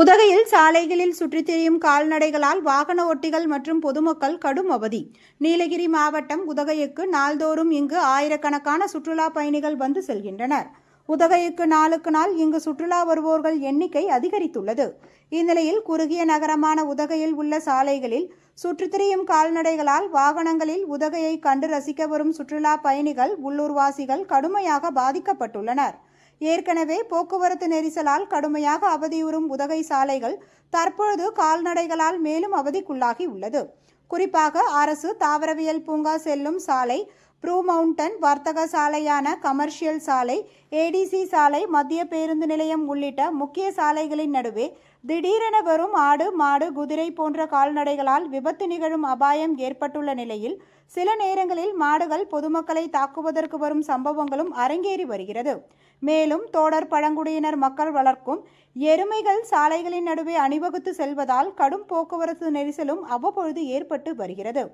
உதகையில் சாலைகளில் சுற்றித் திரியும் கால்நடைகளால் வாகன ஓட்டிகள் மற்றும் பொதுமக்கள் கடும் அவதி. நீலகிரி மாவட்டம் உதகைக்கு நாள்தோறும் இங்கு ஆயிரக்கணக்கான சுற்றுலா பயணிகள் வந்து செல்கின்றனர். உதகைக்கு நாளுக்கு நாள் இங்கு சுற்றுலா வருவோர்கள் எண்ணிக்கை அதிகரித்துள்ளது. இந்நிலையில் குறுகிய நகரமான உதகையில் உள்ள சாலைகளில் சுற்றித் திரியும் கால்நடைகளால் வாகனங்களில் உதகையை கண்டு ரசிக்க வரும் சுற்றுலா பயணிகள் உள்ளூர்வாசிகள் கடுமையாக பாதிக்கப்பட்டுள்ளனர். ஏற்கனவே போக்குவரத்து நெரிசலால் கடுமையாக அவதியுறும் உதகை சாலைகள் தற்பொழுது கால்நடைகளால் மேலும் அவதிக்குள்ளாகி உள்ளது குறிப்பாக அரசு தாவரவியல் பூங்கா செல்லும் சாலை ப்ரூ மவுண்டன் வர்த்தக சாலையான கமர்ஷியல் சாலை ஏடிசி சாலை மத்திய பேருந்து நிலையம் உள்ளிட்ட முக்கிய சாலைகளின் நடுவே திடீரென வரும் ஆடு மாடு குதிரை போன்ற கால்நடைகளால் விபத்து நிகழும் அபாயம் ஏற்பட்டுள்ள நிலையில் சில நேரங்களில் மாடுகள் பொதுமக்களை தாக்குவதற்கு வரும் சம்பவங்களும் அரங்கேறி வருகிறது. மேலும் தோடர் பழங்குடியினர் மக்கள் வளர்க்கும் எருமைகள் சாலைகளின் நடுவே அணிவகுத்து செல்வதால் கடும் போக்குவரத்து நெரிசலும் அவ்வப்பொழுது ஏற்பட்டு வருகிறது.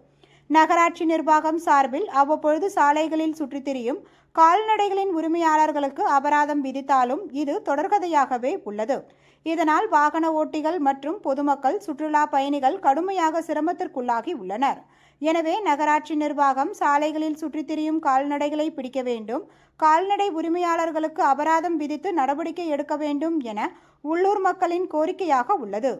நகராட்சி நிர்வாகம் சார்பில் அவ்வப்பொழுது சாலைகளில் சுற்றித் திரியும் கால்நடைகளின் உரிமையாளர்களுக்கு அபராதம் விதித்தாலும் இது தொடர்கதையாகவே உள்ளது. இதனால் வாகன ஓட்டிகள் மற்றும் பொதுமக்கள் சுற்றுலா பயணிகள் கடுமையாக சிரமத்திற்குள்ளாகி உள்ளனர். எனவே நகராட்சி நிர்வாகம் சாலைகளில் சுற்றித் திரியும் கால்நடைகளை பிடிக்க வேண்டும் கால்நடை உரிமையாளர்களுக்கு அபராதம் விதித்து நடவடிக்கை எடுக்க வேண்டும் என உள்ளூர் மக்களின் கோரிக்கையாக உள்ளது.